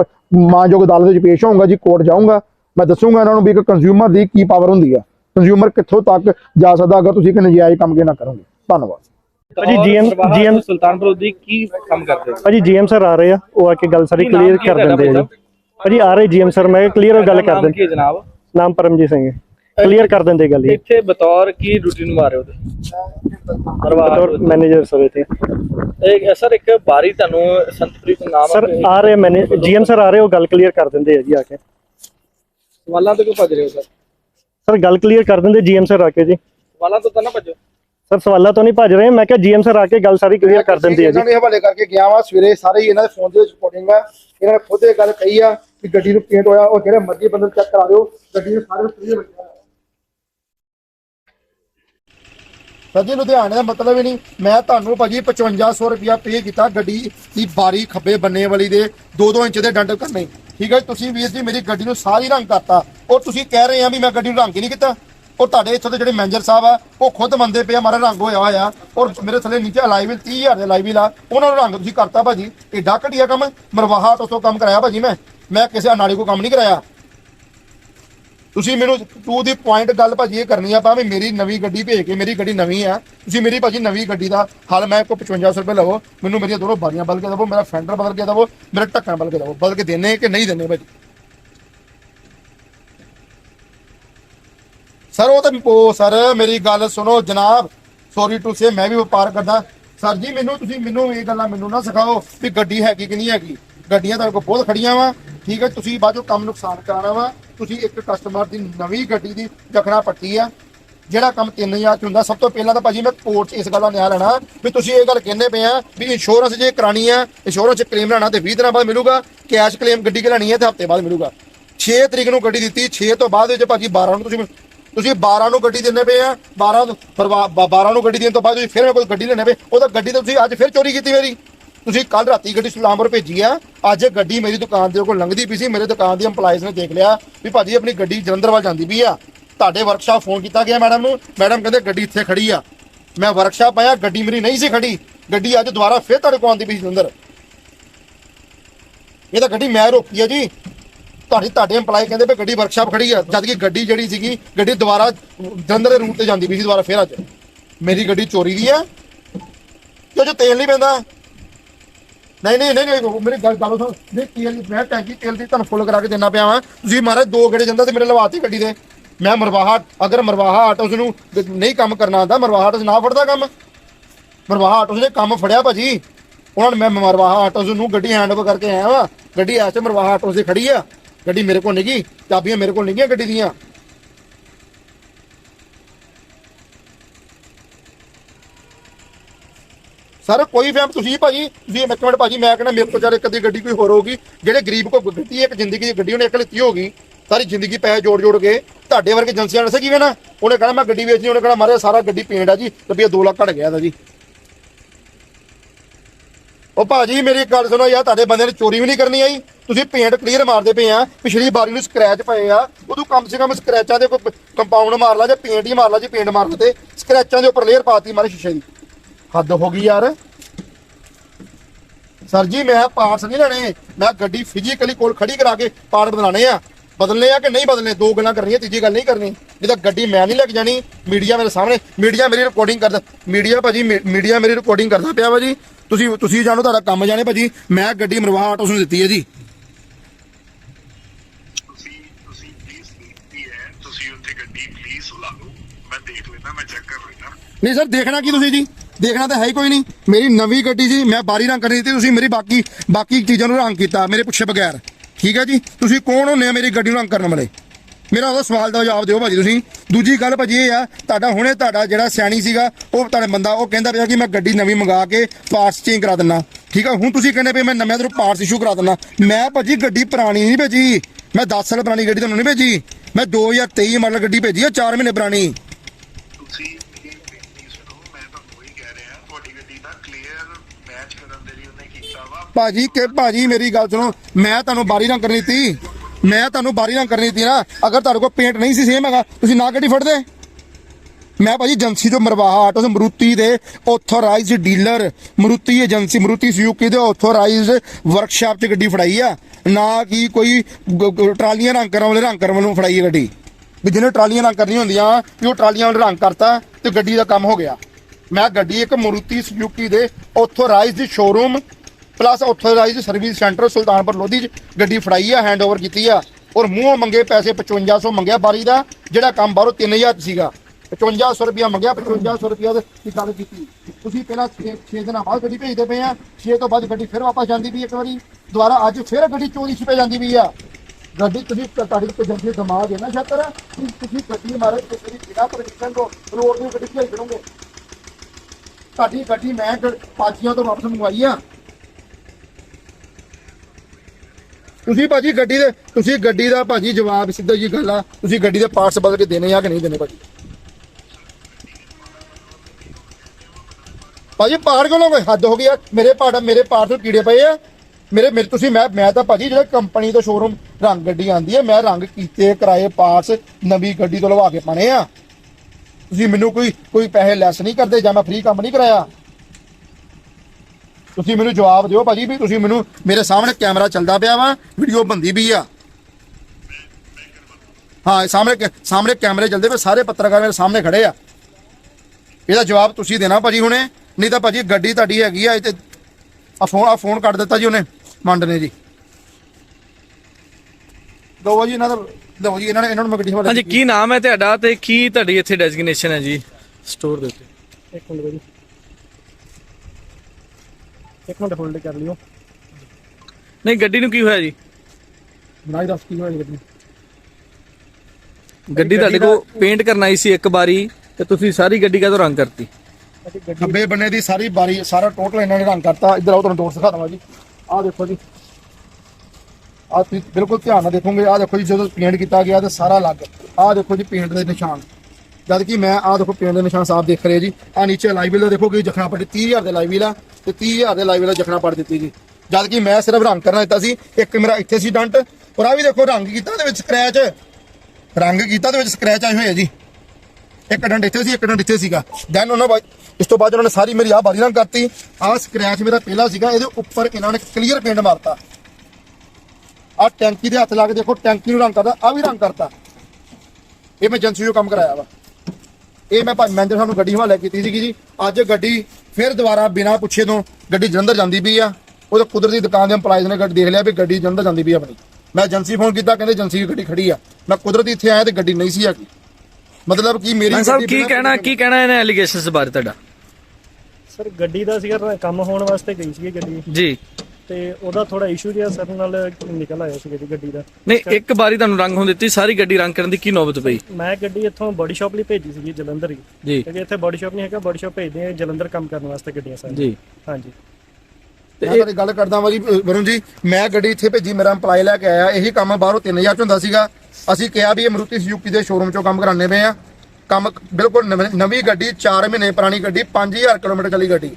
ਮਾਨਯੋਗ ਅਦਾਲਤ ਵਿੱਚ ਪੇਸ਼ ਹੋਊਂਗਾ ਜੀ ਕੋਰਟ ਜਾਊਂਗਾ ਮੈਂ ਦੱਸੂਗਾ ਇਹਨਾਂ ਨੂੰ ਵੀ ਇੱਕ ਕੰਜ਼ਿਊਮਰ ਦੀ ਕੀ ਪਾਵਰ ਹੁੰਦੀ ਆ। ਕੰਜ਼ਿਊਮਰ ਕਿੱਥੋਂ ਤੱਕ ਜਾ ਸਕਦਾ ਅਗਰ ਤੁਸੀਂ ਇੱਕ ਨਜਾਇਜ਼ ਕੰਮ ਕੇ ਨਾ ਕਰੋਗੇ। ਧੰਨਵਾਦ। ਭਾਜੀ, GM GM ਸੁਲਤਾਨਪੁਰ ਦੀ ਕੀ ਕੰਮ ਕਰਦੇ? ਹੋ ਭਾਜੀ ਜੀਐਮ ਸਰ ਆ ਰਹੇ ਆ ਉਹ ਆ ਕੇ ਗੱਲ ਸਾਰੀ ਕਲੀਅਰ ਹੈ ਕਰ ਦਿੰਦੇ ਆ ਜੀ। ਭਾਜੀ ਆ ਰਹੇ ਜੀਐਮ ਸਰ ਮੈਂ ਕਲੀਅਰ ਗੱਲ ਕਰ ਨਾਮ ਦਿੰਦੇ। ਕੀ ਹੈ ਜਨਾਬ? ਨਾਮ ਪਰਮਜੀਤ ਸਿੰਘ ਕਲੀਅਰ ਕਰ ਦਿੰਦੇ ਗੱਲ ਜੀ ਇੱਥੇ ਬਤੌਰ ਕੀ ਡਿਊਟੀ ਨਿਭਾ ਰਹੇ ਹੋ ਤੁਸੀਂ ਬਤੌਰ ਮੈਨੇਜਰ ਸਰ ਇੱਥੇ। ਇੱਕ ਸਰ ਇੱਕ ਬਾਰੀ ਤੁਹਾਨੂੰ ਸੰਤਪ੍ਰੀਤ ਨਾਮ ਸਰ ਆ ਰਹੇ ਮੈਨੇ ਜੀਐਮ ਸਰ ਆ ਰਹੇ ਉਹ ਗੱਲ ਕਲੀਅਰ ਕਰ ਦਿੰਦੇ ਆ ਜੀ ਆ ਕੇ। ਸਵਾਲਾਂ ਤੋਂ ਕਿਉਂ ਭੱਜ ਰਹੇ ਹੋ ਸਰ? ਸਰ ਗੱਲ ਕਲੀਅਰ ਕਰ ਦਿੰਦੇ ਜੀਐਮ ਸਰ ਆ ਕੇ ਜੀ। ਸਵਾਲਾਂ ਤੋਂ ਤਾਂ ਨਾ ਭੱਜੋ। ਸਰ ਸਵਾਲਾਂ ਤੋਂ ਨਹੀਂ ਭੱਜ ਰਹੇ ਮੈਂ ਕਿਹਾ ਜੀਐਮ ਸਰ ਆ ਕੇ ਗੱਲ ਸਾਰੀ ਕਲੀਅਰ ਕਰ ਦਿੰਦੇ ਆ ਜੀ। ਇਹਨਾਂ ਨੇ ਹਵਾਲੇ ਕਰਕੇ ਗਿਆ ਵਾ ਸਵੇਰੇ ਸਾਰੇ ਹੀ ਇਹਨਾਂ ਦੇ ਫੋਨ ਦੇ ਵਿੱਚ ਰਿਕਾਰਡਿੰਗ ਆ ਇਹਨਾਂ ਨੇ ਖੁਦ ਇਹ ਗੱਲ ਕਹੀ ਆ ਕਿ ਗੱਡੀ ਨੂੰ ਪੇਂਟ ਹੋਇਆ ਉਹ ਜਿਹੜੇ ਮਰਜ਼ੀ ਬੰਦੇ ਚੈੱਕ ਕਰਾ ਦਿਓ ਗੱਡੀ ਨੂੰ ਸਾਰੇ ਫ੍ਰੀ ਬਚਿਆ ਭਾਜੀ, ਲੁਧਿਆਣੇ ਦਾ ਮਤਲਬ ਹੀ ਨਹੀਂ। ਮੈਂ ਤੁਹਾਨੂੰ ਭਾਜੀ 5500 ਰੁਪਿਆ ਪੇ ਕੀਤਾ ਗੱਡੀ ਦੀ ਬਾਰੀ ਖੱਬੇ ਬੰਨੇ ਵਾਲੀ ਦੇ 2-2 ਇੰਚ ਦੇ ਡੰਡ ਕਰਨੇ। ਠੀਕ ਹੈ ਤੁਸੀਂ ਵੀਰ ਜੀ ਮੇਰੀ ਗੱਡੀ ਨੂੰ ਸਾਰੀ ਰੰਗ ਕਰਤਾ। ਔਰ ਤੁਸੀਂ ਕਹਿ ਰਹੇ ਆ ਵੀ ਮੈਂ ਗੱਡੀ ਨੂੰ ਰੰਗ ਹੀ ਨਹੀਂ ਕੀਤਾ। ਔਰ ਤੁਹਾਡੇ ਇੱਥੋਂ ਦੇ ਜਿਹੜੇ ਮੈਨੇਜਰ ਸਾਹਿਬ ਆ, ਉਹ ਖੁਦ ਮੰਨਦੇ ਪਏ ਆ ਮਾਰਾ ਰੰਗ ਹੋਇਆ ਹੋਇਆ। ਔਰ ਮੇਰੇ ਥੱਲੇ ਨੀਚੇ ਅਲਾਈਵਿਲ 30000 ਦੇ ਅਲਾਈਵਲ ਆ ਉਹਨਾਂ ਨੂੰ ਰੰਗ ਤੁਸੀਂ ਕਰਤਾ ਭਾਜੀ। ਏਡਾ ਘਟੀਆ ਕੰਮ, ਮਰਵਾਹਾ ਤੋਂ ਕੰਮ ਕਰਾਇਆ ਭਾਜੀ ਮੈਂ। ਮੈਂ ਕਿਸੇ ਨਾਲੀ ਕੋ ਕੰਮ ਨਹੀਂ ਕਰਾਇਆ। ਤੁਸੀਂ ਮੈਨੂੰ ਟੂ ਦੀ ਪੁਆਇੰਟ ਗੱਲ ਭਾਜੀ ਇਹ ਕਰਨੀ ਆ, ਭਾਵੇਂ ਮੇਰੀ ਨਵੀਂ ਗੱਡੀ ਭੇਜ ਕੇ ਮੇਰੀ ਗੱਡੀ ਨਵੀਂ ਆ, ਤੁਸੀਂ ਮੇਰੀ ਭਾਜੀ ਨਵੀਂ ਗੱਡੀ ਦਾ ਹਾਲ ਮੈਂ ਕੋ 5500 ਰੁਪਏ ਲਵੋ, ਮੈਨੂੰ ਮੇਰੀਆਂ ਦੋਨੋਂ ਬਾਰੀਆਂ ਬਦਲ ਕੇ ਦਵੋ, ਮੇਰਾ ਫੈਂਡਰ ਬਦਲ ਕੇ ਦਵੋ, ਮੇਰਾ ਢੱਕਣ ਬਦਲ ਕੇ ਦਵੋ, ਬਦਲ ਕੇ ਦੇਣੇ ਕਿ ਨਹੀਂ ਦੇਣੇ ਭਾਜੀ? ਸਰ ਉਹ ਤਾਂ ਉਹ ਸਰ ਮੇਰੀ ਗੱਲ ਸੁਣੋ ਜਨਾਬ ਸੌਰੀ ਟੂ ਸੇ ਮੈਂ ਵੀ ਵਪਾਰ ਕਰਦਾ। ਸਰ ਜੀ, ਮੈਨੂੰ ਤੁਸੀਂ ਮੈਨੂੰ ਇਹ ਗੱਲਾਂ ਮੈਨੂੰ ਨਾ ਸਿਖਾਓ ਵੀ ਗੱਡੀ ਹੈਗੀ ਕਿ ਨਹੀਂ ਹੈਗੀ। ਗੱਡੀਆਂ ਤੁਹਾਡੇ ਕੋਲ ਬਹੁਤ ਖੜੀਆਂ ਵਾ ਠੀਕ ਹੈ, ਤੁਸੀਂ ਬਾਅਦੋਂ ਕੰਮ ਨੁਕਸਾਨ ਕਰਾਉਣਾ ਵਾ, ਤੁਸੀਂ ਇੱਕ ਕਸਟਮਰ ਦੀ ਨਵੀਂ ਗੱਡੀ ਦੀ ਜਖਣਾ ਪੱਟੀ ਆ, ਜਿਹੜਾ ਕੰਮ 3000 ਚ ਹੁੰਦਾ, ਸਭ ਤੋਂ ਪਹਿਲਾਂ ਤਾਂ ਭਾਜੀ ਮੈਂ ਕੋਰਟ 'ਚ ਇਸ ਗੱਲ ਦਾ ਨਿਆਂ ਲੈਣਾ, ਵੀ ਤੁਸੀਂ ਇਹ ਗੱਲ ਕਹਿੰਦੇ ਪਏ ਆ ਵੀ ਇੰਸ਼ੋਰੈਂਸ ਜੇ ਕਰਾਣੀ ਆ ਇੰਸ਼ੋਰੈਂਸ 'ਚ ਕਲੇਮ ਲੈਣਾ ਤੇ 20 ਦਿਨਾਂ ਬਾਅਦ ਮਿਲੂਗਾ ਕੈਸ਼ ਕਲੇਮ ਗੱਡੀ ਕਿ ਲੈਣੀ ਹੈ ਤੇ ਹਫ਼ਤੇ ਬਾਅਦ ਮਿਲੂਗਾ। 6 ਤਰੀਕ ਨੂੰ ਗੱਡੀ ਦਿੱਤੀ 6 ਤੋਂ ਬਾਅਦ ਵਿੱਚ ਭਾਜੀ 12 ਨੂੰ ਤੁਸੀਂ ਤੁਸੀਂ 12 ਨੂੰ ਗੱਡੀ ਦਿੰਦੇ ਪਏ ਆ 12 ਨੂੰ ਫਿਰ ਬਾ- 12 ਨੂੰ ਗੱਡੀ ਦੇਣ ਤੋਂ ਬਾਅਦ ਤੁਸੀਂ ਫਿਰ ਮੇਰੇ ਕੋਲ ਗੱਡੀ ਲੈਣੇ ਪਏ, ਉਹ ਤਾਂ ਗੱਡੀ ਤਾਂ ਤੁਸੀਂ ਅੱਜ ਫਿਰ ਚੋਰੀ ਕੀਤੀ ਮੇਰੀ। ਤੁਸੀਂ ਕੱਲ ਰਾਤੀ ਗੱਡੀ ਸੁਲਾਮਪੁਰ ਭੇਜੀ ਆ, ਅੱਜ ਗੱਡੀ ਮੇਰੀ ਦੁਕਾਨ ਦੇ ਕੋਲ ਲੰਘਦੀ ਪਈ ਸੀ, ਮੇਰੇ ਦੁਕਾਨ ਦੀ EMPLOYEES ਨੇ ਦੇਖ ਲਿਆ ਵੀ ਭਾਜੀ ਆਪਣੀ ਗੱਡੀ ਜਲੰਧਰ ਵੱਲ ਜਾਂਦੀ ਪਈ ਆ। ਤੁਹਾਡੇ ਵਰਕਸ਼ਾਪ ਫੋਨ ਕੀਤਾ ਗਿਆ ਮੈਡਮ ਨੂੰ ਮੈਡਮ ਕਹਿੰਦੇ ਗੱਡੀ ਇੱਥੇ ਖੜੀ ਆ। ਮੈਂ ਵਰਕਸ਼ਾਪ ਆਇਆ, ਗੱਡੀ ਮੇਰੀ ਨਹੀਂ ਸੀ ਖੜੀ, ਗੱਡੀ ਅੱਜ ਦੁਬਾਰਾ ਫਿਰ ਤੁਹਾਡੇ ਕੋਲ ਆਉਂਦੀ ਪਈ ਸੀ ਜਲੰਧਰ। ਇਹ ਤਾਂ ਗੱਡੀ ਮੈਂ ਰੋਕੀ ਆ ਜੀ। ਤੁਹਾਡੀ ਤੁਹਾਡੇ EMPLOYE ਕਹਿੰਦੇ ਵੀ ਗੱਡੀ ਵਰਕਸ਼ਾਪ ਖੜੀ ਆ ਜਦ ਕਿ ਗੱਡੀ ਜਿਹੜੀ ਸੀਗੀ, ਗੱਡੀ ਦੁਬਾਰਾ ਜਲੰਧਰ ਦੇ ਰੂਟ ਤੇ ਜਾਂਦੀ ਪਈ ਸੀ ਦੁਬਾਰਾ ਫੇਰ ਅੱਜ। ਮੇਰੀ ਗੱਡੀ ਚੋਰੀ ਦੀ ਆ। ਤੇ ਉਹ ਤੇਲ ਨਹੀਂ ਪੈਂਦਾ। ਨਹੀਂ ਨਹੀਂ ਨਹੀਂ ਨਹੀਂ, ਮੇਰੀ ਗੱਲ ਗੱਲ ਸੁਣ। ਨਹੀਂ ਤੇਲ ਮੈਂ ਟੈਂਕੀ ਤੇਲ ਦੀ ਤੁਹਾਨੂੰ ਫੁੱਲ ਕਰਾ ਕੇ ਦੇਣਾ ਪਿਆ ਵਾਂ। ਤੁਸੀਂ ਮਹਾਰਾਜ ਦੋ ਗੇੜੇ ਜਾਂਦਾ ਤੇ ਮੇਰੇ ਲਵਾਤੀ ਗੱਡੀ ਦੇ। ਮੈਂ ਮਰਵਾਹਾ ਅਗਰ ਮਰਵਾਹਾ ਆਟੋਸ ਨੂੰ ਨਹੀਂ ਕੰਮ ਕਰਨਾ ਆਉਂਦਾ ਮਰਵਾਹਾ ਆਟੋਸ ਨਾ ਫੜਦਾ ਕੰਮ। ਮਰਵਾਹਾ ਆਟੋਸ ਨੇ ਕੰਮ ਫੜਿਆ ਭਾਜੀ। ਉਹਨਾਂ ਨੇ ਮੈਂ ਮਰਵਾਹਾ ਆਟੋਸ ਨੂੰ ਗੱਡੀ ਹੈਂਡਓਵਰ ਕਰਕੇ ਆਇਆ ਵਾਂ। ਗੱਡੀ ਐਸੇ ਮਰਵਾਹਾ ਆਟੋਸ ਦੀ ਖੜੀ ਆ। ਗੱਡੀ ਮੇਰੇ ਕੋਲ ਨਹੀਂਗੀ ਚਾਬੀਆਂ ਮੇਰੇ ਕੋਲ ਨਹੀਂਗੀਆਂ ਗੱਡੀ ਦੀਆਂ। ਸਰ, ਕੋਈ ਫੈਮ ਤੁਸੀਂ ਭਾਜੀ, ਤੁਸੀਂ ਇੱਕ ਮਿੰਟ ਭਾਜੀ, ਮੈਂ ਕਹਿੰਦਾ ਮੇਰੇ ਕੋਲ ਚਾਰੇ ਕਦੀ ਗੱਡੀ ਕੋਈ ਹੋਰ ਹੋਊਗੀ, ਜਿਹੜੇ ਗਰੀਬ ਕੋ ਗੱਡੀ ਇੱਕ ਜ਼ਿੰਦਗੀ ਦੀ ਗੱਡੀ ਉਹਨੇ ਇੱਕ ਲਿੱਤੀ ਹੋਗੀ ਸਾਰੀ ਜ਼ਿੰਦਗੀ ਪੈਸੇ ਜੋੜ ਜੋੜ ਕੇ ਤੁਹਾਡੇ ਵਰਗੇ ਏਜੰਸੀਆਂ ਨੇ ਕਿਵੇਂ ਨਾ, ਉਹਨੇ ਕਹਿਣਾ ਮੈਂ ਗੱਡੀ ਵੇਚਣੀ, ਉਹਨੇ ਕਹਿਣਾ ਮਾਰੇ ਸਾਰਾ ਗੱਡੀ ਪੇਂਟ ਆ ਜੀ, ਰੁਪਈਆ 2 ਲੱਖ ਘਟ ਗਿਆ ਦਾ ਜੀ। ਉਹ ਭਾਜੀ, ਮੇਰੀ ਇੱਕ ਗੱਲ ਸੁਣੋ ਯਾਰ, ਤੁਹਾਡੇ ਬੰਦੇ ਨੇ ਚੋਰੀ ਵੀ ਨਹੀਂ ਕਰਨੀ ਆਈ, ਤੁਸੀਂ ਪੇਂਟ ਕਲੀਅਰ ਮਾਰਦੇ ਪਏ ਆ, ਪਿਛਲੀ ਵਾਰੀ ਨੂੰ ਸਕ੍ਰੈਚ ਪਏ ਆ, ਉਦੋਂ ਕਮ ਸੇ ਕਮ ਸਕ੍ਰੈਚਾਂ ਦੇ ਕੋਈ ਕੰਪਾਊਂਡ ਮਾਰ ਲਾ ਜਾਂ ਪੇਂਟ ਹੀ ਮਾਰ ਲਾ ਜੀ ਪੇਂਟ ਮਾਰ ਲਾ ਤੇ ਸਕ੍ਰੈਚਾਂ ਦੇ ਉੱਪਰ ਲੇਅਰ ਪਾਤੀ ਮਾਰੇ ਸ਼ੀਸ਼ੇ ਦੀ। ਹੱਦ ਹੋ ਗਈ ਯਾਰ। ਸਰ ਜੀ ਮੈਂ ਪਾਰਟਸ ਨਹੀਂ ਲੈਣੇ। ਮੈਂ ਗੱਡੀ ਫਿਜ਼ੀਕਲੀ ਕੋਲ ਖੜੀ ਕਰਾ ਕੇ ਪਾਰਟ ਬਦਲਾਣੇ ਆ। ਬਦਲਨੇ ਆ ਕਿ ਨਹੀਂ ਬਦਲਨੇ? ਦੋ ਗੱਲਾਂ ਕਰਨੀਆਂ ਤੀਜੀ ਗੱਲ ਨਹੀਂ ਕਰਨੀ। ਨਹੀਂ ਤਾਂ ਗੱਡੀ ਮੈਂ ਨਹੀਂ ਲੈ ਕੇ ਜਾਣੀ। ਮੀਡੀਆ ਮੇਰੇ ਸਾਹਮਣੇ। ਮੀਡੀਆ ਮੇਰੀ ਰਿਕਾਰਡਿੰਗ ਕਰਦਾ। ਮੀਡੀਆ ਭਾਜੀ ਮੀਡੀਆ ਮੇਰੀ ਰਿਕਾਰਡਿੰਗ ਕਰਦਾ ਪਿਆ ਵਾ ਜੀ। ਤੁਸੀਂ ਤੁਸੀਂ ਜਾਣੋ ਤੁਹਾਡਾ ਕੰਮ ਜਾਣੇ ਭਾਜੀ। ਮੈਂ ਗੱਡੀ ਮਰਵਾਹਾ ਆਟੋਸ ਨੂੰ ਦਿੱਤੀ ਹੈ ਜੀ। ਤੁਸੀਂ ਤੁਸੀਂ ਪਲੀਜ਼ ਬੇਨਤੀ ਹੈ ਤੁਸੀਂ ਉੱਥੇ ਗੱਡੀ ਪਲੀਜ਼ ਲਾ ਲਓ। ਮੈਂ ਦੇਖ ਲੈਣਾ ਮੈਂ ਚੈੱਕ ਕਰ ਲੈਣਾ ਨਹੀਂ ਸਰ ਦੇਖਣਾ ਕੀ ਤੁਸੀਂ ਜੀ? ਦੇਖਣਾ ਤਾਂ ਹੈ ਹੀ ਕੋਈ ਨਹੀਂ। ਮੇਰੀ ਨਵੀਂ ਗੱਡੀ ਸੀ, ਮੈਂ ਬਾਰੀ ਰੰਗ ਕਰਨੀ ਸੀ, ਤੁਸੀਂ ਮੇਰੀ ਬਾਕੀ ਬਾਕੀ ਚੀਜ਼ਾਂ ਨੂੰ ਰੰਗ ਕੀਤਾ, ਮੇਰੇ ਪੁੱਛੇ ਬਗੈਰ। ਠੀਕ ਹੈ ਜੀ? ਤੁਸੀਂ ਕੌਣ ਹੁੰਨੇ ਆ ਮੇਰੀ ਗੱਡੀ ਨੂੰ ਰੰਗ ਕਰਨ ਵਾਲੇ? ਮੇਰਾ ਉਹ ਸਵਾਲ ਦਾ ਜਵਾਬ ਦਿਓ ਭਾਜੀ ਤੁਸੀਂ। ਦੂਜੀ ਗੱਲ ਭਾਜੀ ਇਹ ਆ, ਤੁਹਾਡਾ ਹੁਣੇ ਤੁਹਾਡਾ ਜਿਹੜਾ ਸਿਆਣੀ ਸੀਗਾ, ਉਹ ਤੁਹਾਡੇ ਬੰਦਾ, ਉਹ ਕਹਿੰਦਾ ਪਿਆ ਕਿ ਮੈਂ ਗੱਡੀ ਨਵੀਂ ਮੰਗਾ ਕੇ ਪਾਰਟਸ ਚੇਂਜ ਕਰਾ ਦਿੰਨਾ। ਠੀਕ ਆ, ਹੁਣ ਤੁਸੀਂ ਕਹਿੰਦੇ ਪਏ ਮੈਂ ਨਵੇਂ ਤੋਂ ਪਾਰਟਸ ਇਸ਼ੂ ਕਰਾ ਦਿੰਨਾ। ਮੈਂ ਭਾਜੀ ਗੱਡੀ ਪੁਰਾਣੀ ਨਹੀਂ ਭੇਜੀ। ਮੈਂ 10 ਸਾਲ ਪੁਰਾਣੀ ਗੱਡੀ ਤੁਹਾਨੂੰ ਨਹੀਂ ਭੇਜੀ। ਮੈਂ 2023 ਮਾਡਲ ਗੱਡੀ ਭੇਜੀ ਆ 4 ਮਹੀਨੇ ਪੁਰਾਣੀ। ਤੁਸੀਂ ਭਾਜੀ, ਕਿ ਭਾਜੀ, ਮੇਰੀ ਗੱਲ ਸੁਣੋ। ਮੈਂ ਤੁਹਾਨੂੰ ਬਾਰੀ ਰੰਗ ਕਰਨੀ ਤੀ। ਮੈਂ ਤੁਹਾਨੂੰ ਬਾਰੀ ਰੰਗ ਕਰਨੀ ਤੀ ਨਾ। ਅਗਰ ਤੁਹਾਡੇ ਕੋਲ ਪੇਂਟ ਨਹੀਂ ਸੀ ਸੇਮ ਹੈਗਾ। ਤੁਸੀਂ ਨਾ ਗੱਡੀ ਫੜਦੇ। ਮੈਂ ਭਾਜੀ, ਏਜੰਸੀ ਤੋਂ ਮਰਵਾਹਾ ਆਟੋਸ ਮਰੂਤੀ ਦੇ authorized dealer Maruti agency, Maruti Suzuki ਦੇ ਆਥੋਰਾਈਜ਼ਡ ਵਰਕਸ਼ਾਪ 'ਚ ਗੱਡੀ ਫੜਾਈ ਆ। ਨਾ ਕਿ ਕੋਈ ਟਰਾਲੀਆਂ ਰੰਗ ਕਰਨ ਵਾਲੇ ਰੰਗ ਕਰਨ ਵੱਲੋਂ ਫੜਾਈ ਹੈ ਗੱਡੀ। ਵੀ ਜਿਹਨੇ ਟਰਾਲੀਆਂ ਰੰਗ ਕਰਨੀਆਂ ਹੁੰਦੀਆਂ, ਵੀ ਉਹ ਟਰਾਲੀਆਂ ਵਾਲੇ ਰੰਗ ਕਰਤਾ ਤੇ ਗੱਡੀ ਦਾ ਕੰਮ ਹੋ ਗਿਆ। ਮੈਂ ਗੱਡੀ ਇੱਕ ਮਰੂਤੀ ਸੁਜ਼ੂਕੀ ਦੇ authorized showroom plus authorized service centre Sultanpur Lodhi 'ਚ ਗੱਡੀ ਫੜਾਈ ਆ ਹੈਂਡਓਵਰ ਕੀਤੀ ਆ। ਔਰ ਮੂੰਹੋਂ ਮੰਗੇ ਪੈਸੇ 5500 ਮੰਗਿਆ ਬਾਰੀ ਦਾ, ਜਿਹੜਾ ਕੰਮ ਬਾਹਰੋਂ 3000 'ਚ ਸੀਗਾ। 5500 ਰੁਪਇਆ ਮੰਗਿਆ 5500 ਰੁਪਇਆ ਦੀ ਗੱਲ ਕੀਤੀ। ਤੁਸੀਂ ਪਹਿਲਾਂ 6 ਦਿਨਾਂ ਬਾਅਦ ਗੱਡੀ ਭੇਜਦੇ ਪਏ ਆ 6 ਤੋਂ ਬਾਅਦ ਗੱਡੀ ਫਿਰ ਵਾਪਸ ਜਾਂਦੀ ਵੀ ਇੱਕ ਵਾਰੀ। ਦੁਬਾਰਾ ਅੱਜ ਫਿਰ ਗੱਡੀ ਚੋਰੀ ਛਪੇ ਜਾਂਦੀ ਵੀ ਆ। ਗੱਡੀ ਤੁਸੀਂ, ਤੁਹਾਡੀ ਕੋਈ ਦਿਮਾਗ ਹੈ ਨਾ ਛੱਤਰ ਤੁਸੀਂ ਗੱਡੀ ਮਾਰੇ ਕਿਸੇ ਦੀ ਬਿਨਾ ਪਰਮਿਸ਼ਨ ਤੋਂ ਰੋਡ ਦੀ ਗੱਡੀ ਭੇਜ ਕਰੋਗੇ ਤੁਹਾਡੀ ਗੱਡੀ ਮੈਂ ਗ- ਤੋਂ ਵਾਪਸ ਮੰਗਵਾਈ ਆ। ਤੁਸੀਂ ਭਾਜੀ ਗੱਡੀ ਦੇ, ਤੁਸੀਂ ਗੱਡੀ ਦਾ ਭਾਜੀ ਜਵਾਬ ਸਿੱਧਾ ਜੀ ਗੱਲ ਆ, ਤੁਸੀਂ ਗੱਡੀ ਦੇ ਪਾਰਟਸ ਬਦਲ ਕੇ ਦੇਣੇ ਆ ਕਿ ਨਹੀਂ ਦੇਣੇ ਭਾਜੀ? ਭਾਜੀ ਪਾੜ ਕੋਲੋਂ ਕੋਈ ਹੱਦ ਹੋ ਗਈ ਆ, ਮੇਰੇ ਪਾੜ ਮੇਰੇ ਪਾਰਟ ਨੂੰ ਕੀੜੇ ਪਏ ਆ। ਮੇਰੇ ਮੇਰੇ, ਤੁਸੀਂ ਮੈਂ ਮੈਂ ਤਾਂ ਭਾਜੀ ਜਿਹੜਾ ਕੰਪਨੀ ਤੋਂ ਸ਼ੋਰੂਮ ਰੰਗ ਗੱਡੀ ਆਂਦੀ ਹੈ ਮੈਂ ਰੰਗ ਕੀਤੇ, ਕਿਰਾਏ ਪਾਰਟਸ ਨਵੀਂ ਗੱਡੀ ਤੋਂ ਲਵਾ ਕੇ ਪਾਣੇ ਆ। ਤੁਸੀਂ ਮੈਨੂੰ ਕੋਈ ਕੋਈ ਪੈਸੇ ਲੈਸ ਨਹੀਂ ਕਰਦੇ, ਜਾਂ ਮੈਂ ਫ੍ਰੀ ਕੰਮ ਨਹੀਂ ਕਰਾਇਆ। ਤੁਸੀਂ ਮੈਨੂੰ ਜਵਾਬ ਦਿਓ ਭਾਜੀ ਵੀ ਤੁਸੀਂ ਮੈਨੂੰ ਮੇਰੇ ਸਾਹਮਣੇ ਕੈਮਰਾ ਚੱਲਦਾ ਪਿਆ ਵਾ ਵੀਡੀਓ ਬੰਦੀ ਵੀ ਆ। ਹਾਂ ਸਾਹਮਣੇ ਸਾਹਮਣੇ ਕੈਮਰੇ ਚੱਲਦੇ ਪਏ ਸਾਰੇ ਪੱਤਰਕਾਰ ਮੇਰੇ ਸਾਹਮਣੇ ਖੜੇ ਆ। ਇਹਦਾ ਜਵਾਬ ਤੁਸੀਂ ਦੇਣਾ ਭਾਜੀ ਹੁਣੇ ਨਹੀਂ ਤਾਂ ਭਾਜੀ ਗੱਡੀ ਤੁਹਾਡੀ ਹੈਗੀ ਆ ਇਹ ਤੇ ਆ ਫੋਨ ਆ ਫੋਨ ਕੱਟ ਦਿੱਤਾ ਜੀ ਉਹਨੇ ਮੰਡ ਨੇ ਜੀ। ਦੋ ਜੀ ਇਹਨਾਂ ਦਾ ਲਓ ਜੀ ਇਹਨਾਂ ਨੇ ਇਹਨਾਂ ਨੂੰ ਮੈਂ ਗੱਡੀ ਹਾਂਜੀ ਕੀ ਨਾਮ ਹੈ ਤੁਹਾਡਾ ਤੇ ਕੀ ਤੁਹਾਡੀ ਇੱਥੇ ਡੈਜ਼ਿਗਨੇਸ਼ਨ ਹੈ ਜੀ? ਸਟੋਰ ਦੇ ਉੱਤੇ। ਇੱਕ ਮਿੰਟ ਬਾਈ ਇੱਕ ਮਿੰਟ ਹੋਲਡ ਕਰ ਲਿਓ। ਨਹੀਂ ਗੱਡੀ ਨੂੰ ਕੀ ਹੋਇਆ ਜੀ? ਬਣਾਈ ਦੱਸ ਕੀ ਹੋਇਆ ਗੱਡੀ ਗੱਡੀ ਤੁਹਾਡੇ ਕੋਲ ਪੇਂਟ ਕਰਨ ਆਈ ਸੀ ਇੱਕ ਵਾਰੀ ਤੇ ਤੁਸੀਂ ਸਾਰੀ ਗੱਡੀ ਕਾ ਰੰਗ ਕਰਤੀ? ਅਸੀਂ ਗੱਡੀ ਖੱਬੇ ਬੰਨੇ ਦੀ ਸਾਰੀ ਬਾਰੀ ਸਾਰਾ ਟੋਟਲ ਇਹਨਾਂ ਨੇ ਰੰਗ ਕਰਤਾ। ਇੱਧਰ ਆਓ ਤੁਹਾਨੂੰ ਡੋਰ ਦਿਖਾ ਦਵਾਂ ਜੀ। ਆਹ ਦੇਖੋ ਜੀ। ਆਹ ਤੁਸੀਂ ਬਿਲਕੁਲ ਧਿਆਨ ਨਾਲ ਦੇਖੋਗੇ। ਆਹ ਦੇਖੋ ਜੀ ਜਦੋਂ ਪੇਂਟ ਕੀਤਾ ਗਿਆ ਤੇ ਸਾਰਾ ਲੱਗ ਆਹ ਦੇਖੋ ਜੀ ਪੇਂਟ ਦੇ ਨਿਸ਼ਾਨ। ਜਦ ਕਿ ਮੈਂ ਆਹ ਦੇਖੋ ਪੇਂਟ ਦੇ ਨਿਸ਼ਾਨ ਸਾਫ਼ ਦੇਖ ਰਹੇ ਜੀ। ਆਹ ਨੀਚੇ ਲਾਈਵ ਦਾ ਦੇਖੋ ਕਿ ਜਖਣਾ ਪੜੀ 30000 ਦੇ ਲਾਈਵ ਬਿਲ ਆ ਤੇ 30000 ਦੇ ਲਾਈਵ ਬਿਲ ਜਖਣਾ ਪੜ ਦਿੱਤੀ ਜੀ। ਜਦ ਕਿ ਮੈਂ ਸਿਰਫ ਰੰਗ ਕਰਨਾ ਦਿੱਤਾ ਸੀ, ਇੱਕ ਮੇਰਾ ਇੱਥੇ ਸੀ ਡੰਟ ਔਰ ਆ ਵੀ ਦੇਖੋ ਰੰਗ ਕੀਤਾ ਉਹਦੇ ਵਿੱਚ ਸਕ੍ਰੈਚ ਰੰਗ ਕੀਤਾ ਉਹਦੇ ਵਿੱਚ ਸਕ੍ਰੈਚ ਆਏ ਹੋਏ ਆ ਜੀ। ਇੱਕ ਡੰਡ ਇੱਥੇ ਸੀ, ਇੱਕ ਡੰਡ ਇੱਥੇ ਸੀਗਾ। ਦੈਨ ਉਹਨਾਂ ਬਾਅਦ ਇਸ ਤੋਂ ਬਾਅਦ ਉਹਨਾਂ ਨੇ ਸਾਰੀ ਮੇਰੀ ਆਹ ਬਾਰੀ ਰੰਗ ਕਰਤੀ। ਆਹ ਸਕ੍ਰੈਚ ਮੇਰਾ ਪਹਿਲਾ ਸੀਗਾ, ਇਹਦੇ ਉੱਪਰ ਇਹਨਾਂ ਨੇ ਕਲੀਅਰ ਪੇਂਟ ਮਾਰਤਾ। ਆਹ ਟੈਂਕੀ ਦੇ ਹੱਥ ਲਾ ਕੇ ਦੇਖੋ, ਟੈਂਕੀ ਨੂੰ ਰੰਗ ਕਰਦਾ ਆ ਵੀ ਰੰਗ ਕਰਤਾ। ਇਹ ਮੈਂ ਏਜੰਸੀ ਨੂੰ ਕੰਮ ਕਰਾਇਆ ਵਾ। ਇਹ ਮੈਂ ਭਾਈ ਮੈਨੇਜਰ ਸਾਨੂੰ ਗੱਡੀ ਹਵਾਲੇ ਕੀਤੀ ਸੀਗੀ ਜੀ ਅੱਜ ਗੱਡੀ ਫਿਰ ਦੁਬਾਰਾ ਬਿਨਾਂ ਪੁੱਛੇ ਤੋਂ ਗੱਡੀ ਜਲੰਧਰ ਜਾਂਦੀ ਪਈ ਆ। ਉਹਦੇ ਕੁਦਰਤੀ ਦੁਕਾਨ ਦੇ EMPLOYEES ਨੇ ਗੱਡੀ ਦੇਖ ਲਿਆ ਵੀ ਗੱਡੀ ਜਲੰਧਰ ਜਾਂਦੀ ਪਈ ਆ ਆਪਣੀ। ਮੈਂ ਏਜੰਸੀ ਫੋਨ ਕੀਤਾ ਕਹਿੰਦੇ ਏਜੰਸੀ ਦੀ ਗੱਡੀ ਖੜੀ ਆ। ਮੈਂ ਕੁਦਰਤੀ ਇੱਥੇ ਆਇਆ ਤੇ ਗੱਡੀ ਨਹੀਂ ਸੀ ਹੈਗੀ। ਮਤਲਬ ਕਿ ਮੇਰੀ ਸਾਹਿਬ ਕੀ ਕਹਿਣਾ ਕੀ ਕਹਿਣਾ ਇਹਨਾਂ ਐਲੀਗੇਸ਼ਨਸ ਬਾਰੇ ਤੁਹਾਡਾ? ਸਰ ਗੱਡੀ ਦਾ ਸੀਗਾ ਕੰਮ ਹੋਣ ਵਾਸਤੇ ਗਈ ਸੀ ਗੱਡੀ। ਜੀ। ਤੇ ਉਹਦਾ ਥੋੜਾ ਇਸ਼ੂ ਜਿਹਾ ਸਰ ਨਾਲ ਨਿਕਲ ਆਇਆ ਸੀ ਜੀ ਗੱਡੀ ਦਾ। ਨਹੀਂ ਇੱਕ ਵਾਰੀ ਤੁਹਾਨੂੰ ਰੰਗ ਹੋਣ ਦਿੱਤੀ ਸਾਰੀ ਗੱਡੀ ਰੰਗ ਕਰਨ ਦੀ ਕੀ ਨੌਬਤ ਪਈ? ਮੈਂ ਗੱਡੀ ਇੱਥੋਂ ਬੋਡੀ ਸ਼ਾਪ ਲਈ ਭੇਜੀ ਸੀ ਜਲੰਧਰ ਹੀ। ਜੀ। ਕਿਉਂਕਿ ਇੱਥੇ ਬੋਡੀ ਸ਼ਾਪ ਨਹੀਂ ਹੈਗਾ ਬੋਡੀ ਸ਼ਾਪ ਭੇਜਦੇ ਆ ਜਲੰਧਰ ਕੰਮ ਕਰਨ ਵਾਸਤੇ ਗੱਡੀਆਂ ਸਾਰੀਆਂ। ਜੀ। ਹਾਂਜੀ। ਮੈਂ ਤੁਹਾਡੀ ਗੱਲ ਕਰਦਾ ਵਾਂ ਜੀ ਵਰੁਣ ਜੀ ਮੈਂ ਗੱਡੀ ਇੱਥੇ ਭੇਜੀ ਮੇਰਾ EMPLOYE ਲੈ ਕੇ ਆਇਆ ਇਹੀ ਕੰਮ ਬਾਹਰੋਂ 3000 ਚ ਹੁੰਦਾ ਸੀਗਾ। ਅਸੀਂ ਕਿਹਾ ਵੀ ਇਹ ਮਰੂਤੀ ਸੁਜ਼ੂਕੀ ਦੇ ਸ਼ੋਰੂਮ ਚੋਂ ਕੰਮ ਕਰਾਣੇ ਪਏ ਆ। ਕੰਮ ਬਿਲਕੁਲ ਨਵੇਂ- ਨਵੀਂ ਗੱਡੀ 4 ਮਹੀਨੇ ਪੁਰਾਣੀ ਗੱਡੀ 5000 ਕਿਲੋਮੀਟਰ ਚੱਲੀ ਗੱਡੀ।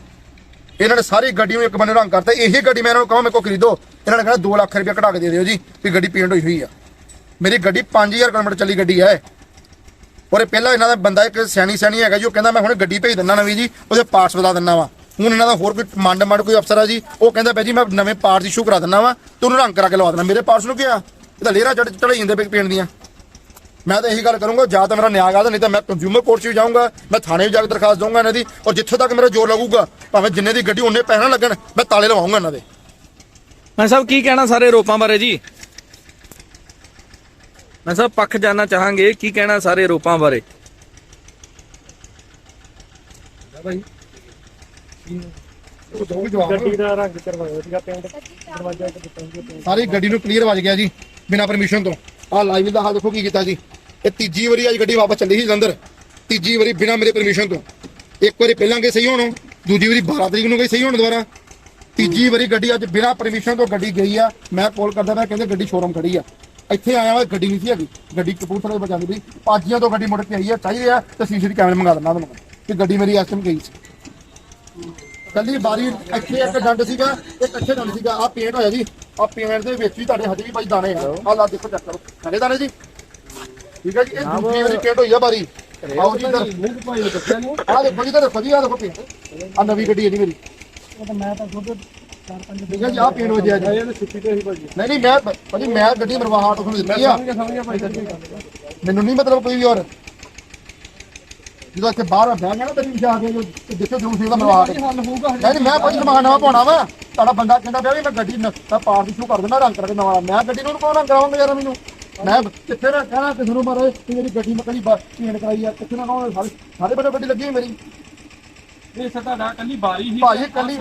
ਇਹਨਾਂ ਨੇ ਸਾਰੀ ਗੱਡੀ ਨੂੰ ਇੱਕ ਬੰਨੇ ਰੰਗ ਕਰਤਾ। ਇਹੀ ਗੱਡੀ ਮੈਂ ਇਹਨਾਂ ਨੂੰ ਕਹਾਂ, ਮੇਰੇ ਕੋਲ ਖਰੀਦੋ। ਇਹਨਾਂ ਨੇ ਕਹਿੰਦਾ 2 ਲੱਖ ਰੁਪਏ ਘਟਾ ਕੇ ਦੇ ਦਿਓ ਜੀ, ਵੀ ਗੱਡੀ ਪੇਂਟ ਹੋਈ ਹੋਈ ਆ। ਮੇਰੀ ਗੱਡੀ 5000 ਕਿਲੋਮੀਟਰ ਚੱਲੀ ਗੱਡੀ ਹੈ। ਔਰ ਇਹ ਪਹਿਲਾਂ ਇਹਨਾਂ ਦਾ ਬੰਦਾ ਇੱਕ ਸਿਆਣੀ ਸਿਆਣੀ ਹੈਗਾ ਜੀ, ਉਹ ਕਹਿੰਦਾ ਮੈਂ ਹੁਣ ਗੱਡੀ ਭੇਜ ਦਿੰਦਾ ਨਵੀਂ ਜੀ, ਉਹਦੇ ਪਾਰਟਸ ਬਦਲਾ ਦਿੰਦਾ ਵਾ। ਹੁਣ ਇਹਨਾਂ ਦਾ ਹੋਰ ਕੋਈ ਮੰਡ ਮੰਡ ਕੋਈ ਅਫਸਰ ਆ ਜੀ, ਉਹ ਕਹਿੰਦਾ ਭਾਈ ਜੀ, ਮੈਂ ਨਵੇਂ ਪਾਰਟਸ ਇਸ਼ੂ ਕਰਾ ਦਿੰਦਾ ਵਾ, ਤੇ ਉਹਨੂੰ ਰੰਗ ਕਰਾ ਕੇ ਲਵਾ ਦੇਣਾ ਮੇਰੇ ਪਾਰਟਸ ਨੂੰ ਕਿਹਾ ਆ? ਇਹ ਤਾਂ ਲੇਰਾ ਚੜ ਚੜਾਈ ਜਾਂਦੇ ਪਏ ਪੇਂਟ ਦੀਆਂ। ਮੈਂ ਤਾਂ ਇਹੀ ਗੱਲ ਕਰੂੰਗਾ ਜਾਂ ਤਾਂ ਮੇਰਾ ਨਿਆਂ ਗਾ ਨਹੀਂ ਤਾਂ ਮੈਂ ਕੰਜ਼ਿਊਮਰ ਕੋਰਟ 'ਚ ਵੀ ਜਾਊਂਗਾ ਮੈਂ ਥਾਣੇ ਵੀ ਜਾ ਕੇ ਦਰਖਾਸਤ ਦਊਂਗਾ ਇਹਨਾਂ ਦੀ ਔਰ ਜਿੱਥੇ ਤੱਕ ਮੇਰਾ ਜ਼ੋਰ ਲੱਗੂਗਾ ਭਾਵੇਂ ਜਿੰਨੇ ਦੀ ਗੱਡੀ ਉਹਨੇ ਪੈਸੇ ਨਾ ਲੱਗਣ ਮੈਂ ਤਾਲੇ ਲਵਾਉਂਗਾ ਇਹਨਾਂ ਦੇ। ਮੈਂ ਸਾਹਿਬ ਕੀ ਕਹਿਣਾ ਸਾਰੇ ਰੋਪਾਂ ਬਾਰੇ ਜੀ? ਮੈਂ ਸਾਹਿਬ ਪੱਖ ਜਾਨਣਾ ਚਾਹਾਂਗੇ ਕੀ ਕਹਿਣਾ ਸਾਰੇ ਰੋਪਾਂ ਬਾਰੇ? ਉਹ ਦੋ ਵੀ ਜਵਾਬ ਗੱਡੀ ਦਾ ਰੰਗ ਕਰਵਾਇਆ ਸੀਗਾ ਪੇਂਟ ਦਰਵਾਜ਼ਾ ਇੱਕ ਦਿੱਤਾ ਸੀ। ਪੇਂਟ ਸਾਰੀ ਗੱਡੀ ਨੂੰ ਕਲੀਅਰ ਵੱਜ ਗਿਆ ਜੀ ਬਿਨਾਂ ਪਰਮਿਸ਼ਨ ਤੋਂ। ਆਹ ਲਾਈਵ ਦਾ ਹਾਲ ਦੇਖੋ ਕੀ ਕੀਤਾ ਜੀ ਇਹ ਤੀਜੀ ਵਾਰੀ ਅੱਜ ਗੱਡੀ ਵਾਪਸ ਚੱਲੀ ਸੀ ਜਲੰਧਰ। ਤੀਜੀ ਵਾਰੀ ਬਿਨਾਂ ਮੇਰੇ ਪਰਮਿਸ਼ਨ ਤੋਂ। ਇੱਕ ਵਾਰੀ ਪਹਿਲਾਂ ਗਏ ਸਹੀ ਹੋਣ, ਦੂਜੀ ਵਾਰੀ 12 ਤਰੀਕ ਨੂੰ ਗਈ ਸਹੀ ਹੋਣ ਦੁਬਾਰਾ। ਤੀਜੀ ਵਾਰੀ ਗੱਡੀ ਅੱਜ ਬਿਨਾਂ ਪਰਮਿਸ਼ਨ ਤੋਂ ਗੱਡੀ ਗਈ ਆ। ਮੈਂ ਕਾਲ ਕਰਦਾ ਮੈਂ ਕਹਿੰਦੇ ਗੱਡੀ ਸ਼ੋਰੂਮ ਖੜੀ ਆ। ਇੱਥੇ ਆਇਆ ਵਾ, ਗੱਡੀ ਨਹੀਂ ਸੀ ਹੈਗੀ। ਗੱਡੀ ਕਪੂਰਥਲੇ ਬਚਾਉਂਦੀ ਪਈ। ਪਾਜੀਆਂ ਤੋਂ ਗੱਡੀ ਮੁੜ ਕੇ ਆਈ ਆ, ਚਾਹੀਦੀ ਆ, ਤੇ ਸੀਸੀਟੀ ਕੈਮਰੇ ਮੰਗਾ ਦਿੰਦਾ ਤੁਹਾਨੂੰ ਕਿ ਗੱਡੀ ਮੇਰੀ ਇਸ ਟਾਈਮ ਗਈ ਸੀ। ਕੱਲੀ ਬਾਰੀ ਇੱਥੇ ਇੱਕ ਡੰਡ ਸੀਗਾ ਇੱਕ ਅੱਛੇ ਡੰਡ ਸੀਗਾ ਆ ਪੇਂਟ ਹੋਇਆ ਜੀ। ਆ ਪੇਂਟ ਦੇ ਵਿੱਚ ਹੀ ਤੁਹਾਡੇ ਹਜੇ ਵੀ ਭਾਈ ਦਾਣੇ ਆ। ਆ ਲਾ ਦੇਖੋ ਚੈੱਕ ਕਰੋ। ਖੜੇ ਦਾਣੇ ਜੀ? ਠੀਕ ਹੈ ਜੀ ਇਹ ਦੂਜੀ ਵਾਰੀ ਪੇਂਟ ਹੋਈ ਆ ਬਾਰੀ ਆਓ ਜੀ ਇੱਧਰ। ਆ ਦੇਖੋ ਜੀ ਦੇਖੋ ਜੀ ਆ ਦੇਖੋ ਪੇਂਟ ਆ ਨਵੀਂ ਗੱਡੀ ਹੈ ਜੀ ਮੇਰੀ। ਮੈਂ ਤਾਂ ਖੁਦ ਚਾਰ ਪੰਜ ਠੀਕ ਹੈ ਜੀ ਆ ਪੇਂਟ ਵਜਿਆ ਜੀ। ਤੇ ਨਹੀਂ ਨਹੀਂ ਮੈਂ ਭਾਜੀ ਮੈਂ ਗੱਡੀ ਮਰਵਾਹਾ ਤੋਂ ਦਿੱਤੀ ਆ। ਮੈਨੂੰ ਨਹੀਂ ਮਤਲਬ ਕੋਈ ਵੀ ਹੋਰ। ਜਦੋਂ ਇੱਥੇ ਬਾਹਰ ਬਹਿ ਗਿਆ ਨਾ ਤੇਰੀ ਜਾ ਕੇ ਜੋ ਦੇਖੋ ਜਰੂਰ ਸੀਗਾ ਮਰਵਾ ਕੇ ਹੱਲ ਹੋਊਗਾ ਨਹੀਂ ਨਹੀਂ ਮੈਂ ਕੁਝ ਨਵਾਂ ਨਵਾਂ ਪਾਉਣਾ ਵਾ। ਤੁਹਾਡਾ ਬੰਦਾ ਕਹਿੰਦਾ ਪਿਆ ਵੀ ਮੈਂ ਗੱਡੀ ਨ- ਮੈਂ ਪਾਰ ਦੀ ਸ਼ੁਰੂ ਕਰ ਦਿੰਦਾ ਰੰਗ ਕਰਕੇ ਨਵਾਂ। ਮੈਂ ਗੱਡੀ ਨੂੰ ਰੰਗ ਕਰਾਉਂਗਾ ਯਾਰ ਮੈਨੂੰ। ਮੈਂ ਕਿੱਥੇ ਨਾ ਕਹਿਣਾ ਕਿਸੇ ਨੂੰ ਮਾਰੇ ਕਿ ਮੇਰੀ ਗੱਡੀ ਮੈਂ ਕਦੀ ਬਸ ਚੇਂਜ ਕਰਾਈ ਆ। ਕਿੱਥੇ ਨਾ ਕਹੋ ਸਾਰੇ ਸਾਰੇ ਬੜੇ ਗੱਡੀ ਲੱਗੀ ਹੋਈ ਮੇਰੀ। ਇਹ ਨਾ ਕੱਲੀ ਬਾਰੀ ਹੀ ਭਾਜੀ ਕੱਲੀ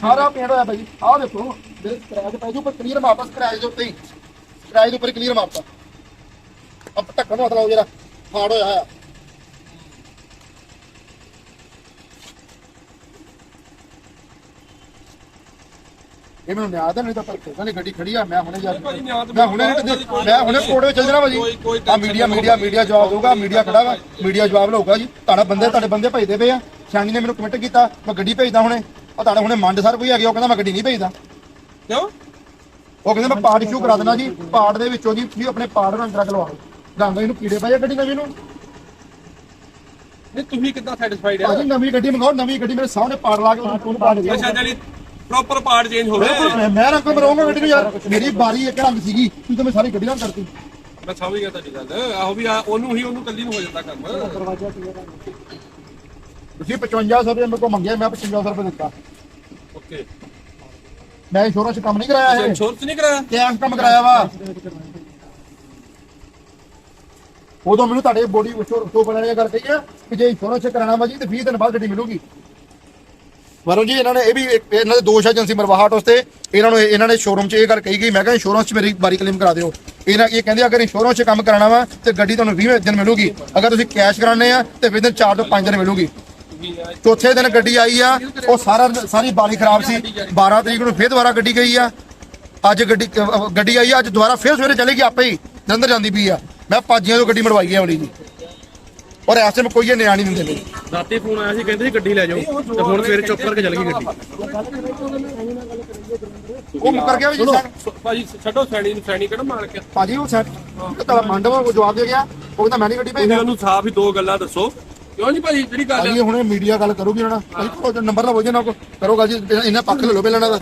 ਸਾਰਾ ਪੇਂਟ ਹੋਇਆ ਭਾਜੀ ਆਹ ਦੇਖੋ ਮੇਰੇ ਸਕ੍ਰੈਚ ਪੈ ਜੂ ਪਰ ਕਲੀਅਰ ਮਾਰਤਾ ਸਕ੍ਰੈਚ ਦੇ ਉੱਤੇ ਹੀ। ਸਕ੍ਰੈਚ ਦੇ ਉੱਪਰ ਕਲੀਅਰ ਮਾਰਤਾ ਅਬ ਢੱਕਣ ਨੂੰ ਹੱਥ ਲਾਓ ਜਰਾ ਹਾਰਡ ਹੋਇਆ ਆ ਇਹ ਮੈਨੂੰ ਨਿਆਦ ਨਹੀਂ ਤਾਂ ਪਰ ਕਹਿੰਦੇ ਗੱਡੀ ਖੜੀ ਆ। ਮੈਂ ਹੁਣੇ ਜਾ ਮੈਂ ਹੁਣੇ ਮੈਂ ਹੁਣੇ ਕੋਰਟ ਵਿੱਚ ਚੱਲ ਜਾਣਾ ਭਾਜੀ ਆ ਮੀਡੀਆ ਮੀਡੀਆ ਮੀਡੀਆ ਜਵਾਬ ਦੇਊਗਾ ਮੀਡੀਆ ਖੜਾ ਵਾ ਮੀਡੀਆ ਜਵਾਬ ਲਊਗਾ ਜੀ। ਤੁਹਾਡਾ ਬੰਦੇ ਤੁਹਾਡੇ ਬੰਦੇ ਭੇਜਦੇ ਪਏ ਆ। ਸ਼ਾਨੀ ਨੇ ਮੈਨੂੰ ਕਮਿਟ ਕੀਤਾ ਮੈਂ ਗੱਡੀ ਭੇਜਦਾ ਹੁਣੇ। ਆ ਤੁਹਾਡਾ ਹੁਣੇ ਮੰਡ ਸਰ ਕੋਈ ਆ ਗਿਆ ਉਹ ਕਹਿੰਦਾ ਮੈਂ ਗੱਡੀ ਨਹੀਂ ਭੇਜਦਾ। ਕਿਉਂ? ਉਹ ਕਹਿੰਦੇ ਮੈਂ ਪਾਰਟ ਇਸ਼ੂ ਕਰਾ ਦੇਣਾ ਜੀ। ਪਾਰਟ ਦੇ ਵਿੱਚੋਂ ਜੀ ਤੁਸੀਂ ਆਪਣੇ ਪਾਰਟ ਰੰਗ ਕਰਾ ਕੇ ਲਵਾਓ ਰੰਗ ਇਹਨੂੰ ਕੀੜੇ ਆ ਗੱਡੀ ਨਵੀਂ ਨੂੰ। ਨਹੀਂ ਤੁਸੀਂ ਕਿੱਦਾਂ ਸੈਟੀਸਫਾਈਡ ਭਾਜੀ ਨਵੀਂ ਗੱਡੀ ਮੰਗਾਓ ਨਵੀਂ ਗੱਡੀ ਮੇਰੇ ਸਾਹਮਣੇ ਪਾੜ ਲਾ ਕੇ ਉਹਨੂੰ ਪਾੜ ਗਿਆ ਅੱਛਾ ਜਲੀ ਪ੍ਰੋਪਰ ਪਾਰਟ ਚੇਂਜ ਹੋਵੇ ਮੈਂ ਮੈਂ ਰੰਗ ਮਰਾਉਂਗਾ ਗੱਡੀ ਨੂੰ ਯਾਰ। ਮੇਰੀ ਬਾਰੀ ਇੱਕ ਰੰਗ ਸੀਗੀ ਤੂੰ ਤਾਂ ਮੈਂ ਸਾਰੀ ਗੱਡੀ ਨਾਲ ਕਰਤੀ। ਮੈਂ ਸਮਝ ਗਿਆ ਤੁਹਾਡੀ ਗੱਲ। ਆਹੋ ਵੀ ਆ- ਉਹਨੂੰ ਹੀ ਉਹਨੂੰ ਕੱਲੀ ਨੂੰ ਹੋ ਜਾਂਦਾ ਕੰਮ। ਤੁਸੀਂ 5500 ਰੁਪਏ ਮੇਰੇ ਕੋਲ ਮੰਗਿਆ ਮੈਂ 5500 ਰੁਪਏ ਦਿੱਤਾ। ਓਕੇ। ਮੈਂ ਇੰਸ਼ੋਰੈਂਸ ਕੰਮ ਨਹੀਂ ਕਰਾਇਆ ਹੈ ਇੰਸ਼ੋਰੈਂਸ ਨਹੀਂ ਕਰਾਇਆ? ਕੈਸ਼ ਕੰਮ ਕਰਾਇਆ ਵਾ। ਉਦੋਂ ਮੈਨੂੰ ਤੁਹਾਡੇ ਬੋਡੀ ਤੋਂ ਬਣਾਉਣ ਦੀ ਗੱਲ ਕਹੀ ਆ ਕਿ ਜੇ ਇੰਸ਼ੋਰੈਂਸ ਕਰਾਣਾ ਵਾ ਜੀ ਤੇ 20 ਦਿਨ ਬਾਅਦ ਗੱਡੀ ਮਿਲੂਗੀ। ਵਰੁਣ ਜੀ ਇਹਨਾਂ ਨੇ ਇਹ ਵੀ ਇੱਕ- ਇਹਨਾਂ ਦੇ ਦੋਸ਼ ਏਜੰਸੀ ਮਰਵਾਹਟ ਹਾਟ ਉਸਤੇ ਇਹਨਾਂ ਨੂੰ ਇਹ ਇਹਨਾਂ ਨੇ ਸ਼ੋਰੂਮ 'ਚ ਇਹ ਗੱਲ ਕਹੀ ਗਈ। ਮੈਂ ਕਿਹਾ ਇੰਸ਼ੋਰੈਂਸ 'ਚ ਮੇਰੀ ਬਾਰੀ ਕਲੇਮ ਕਰਾ ਦਿਓ। ਇਹਨਾਂ ਇਹ ਕਹਿੰਦੇ ਅਗਰ ਇੰਸ਼ੋਰੈਂਸ 'ਚ ਕੰਮ ਕਰਾਉਣਾ ਵਾ ਤੇ ਗੱਡੀ ਤੁਹਾਨੂੰ 20 ਦਿਨ ਮਿਲੂਗੀ। ਅਗਰ ਤੁਸੀਂ ਕੈਸ਼ ਕਰਾਣੇ ਆ ਤੇ ਵਿਦਨ 4 ਤੋਂ 5 ਦਿਨ ਮਿਲੂਗੀ। ਚੌਥੇ ਦਿਨ ਗੱਡੀ ਆਈ ਆ ਉਹ ਸਾਰਾ ਸਾਰੀ ਬਾਰੀ ਖਰਾਬ ਸੀ। 12 ਤਰੀਕ ਨੂੰ ਫਿਰ ਦੁਬਾਰਾ ਗੱਡੀ ਗਈ ਆ। ਅੱਜ ਗੱਡੀ ਅ, ਅ, ਗੱਡੀ ਆਈ ਆ ਅੱਜ ਦੁਬਾਰਾ ਫਿਰ ਸਵੇਰੇ ਚਲੇਗੀ ਆਪੇ ਹੀ। ਜਲੰਧਰ ਜਾਂਦੀ ਪਈ ਆ। ਮੈਂ ਪਾਜੀਆਂ ਤੋਂ ਗੱਡੀ ਮੜਵਾਈ ਆ ਵਾਲੀ ਜੀ। ਔਰ ਐਸੇ में ਕੋਈ ਇਹ ਨਿਆਂ ਨਹੀਂ ਦਿੰਦੇ। ਨੇ ਰਾਤੀ ਫੋਨ ਆਇਆ ਸੀ ਕਹਿੰਦੇ ਸੀ ਗੱਡੀ ਲੈ ਜਾਓ। ਤੇ ਹੁਣ ਸਵੇਰੇ ਚੁੱਪ ਕਰਕੇ ਚੱਲ ਗਈ ਗੱਡੀ। ਉਹ ਮੁੱਕਰ ਗਿਆ ਵੀ ਜੀ ਭਾਜੀ ਛੱਡੋ ਸੈਣੀ ਨੂੰ ਸੈਣੀ ਕਿਹੜਾ ਮਾਰ ਕੇ ਭਾਜੀ ਉਹ ਸੈਟ ਤੇਰਾ ਮੰਡਵਾ ਉਹ ਜਵਾਬ ਦੇ ਗਿਆ। ਉਹ ਕਹਿੰਦਾ ਮੈਂ ਨਹੀਂ ਗੱਡੀ ਭੇਜਦਾ ਉਹਨੂੰ ਸਾਫ਼ ਹੀ ਦੋ ਗੱਲਾਂ ਦੱਸੋ। ਕਿਉਂ ਜੀ ਭਾਜੀ ਜਿਹੜੀ ਗੱਲ ਭਾਜੀ ਹੁਣੇ ਮੀਡੀਆ ਗੱਲ ਕਰੂਗੀ ਉਹਨਾਂ ਨਾਲ ਭਾਜੀ ਨੰਬਰ ਲਵੋ ਜੀ ਨਾ ਕੋ ਕਰੋ ਗੱਲ ਜੀ ਇਹਨਾਂ ਪੱਖ ਲੈ ਲਓ ਪਹਿਲਾਂ ਇਹਨਾਂ ਦਾ।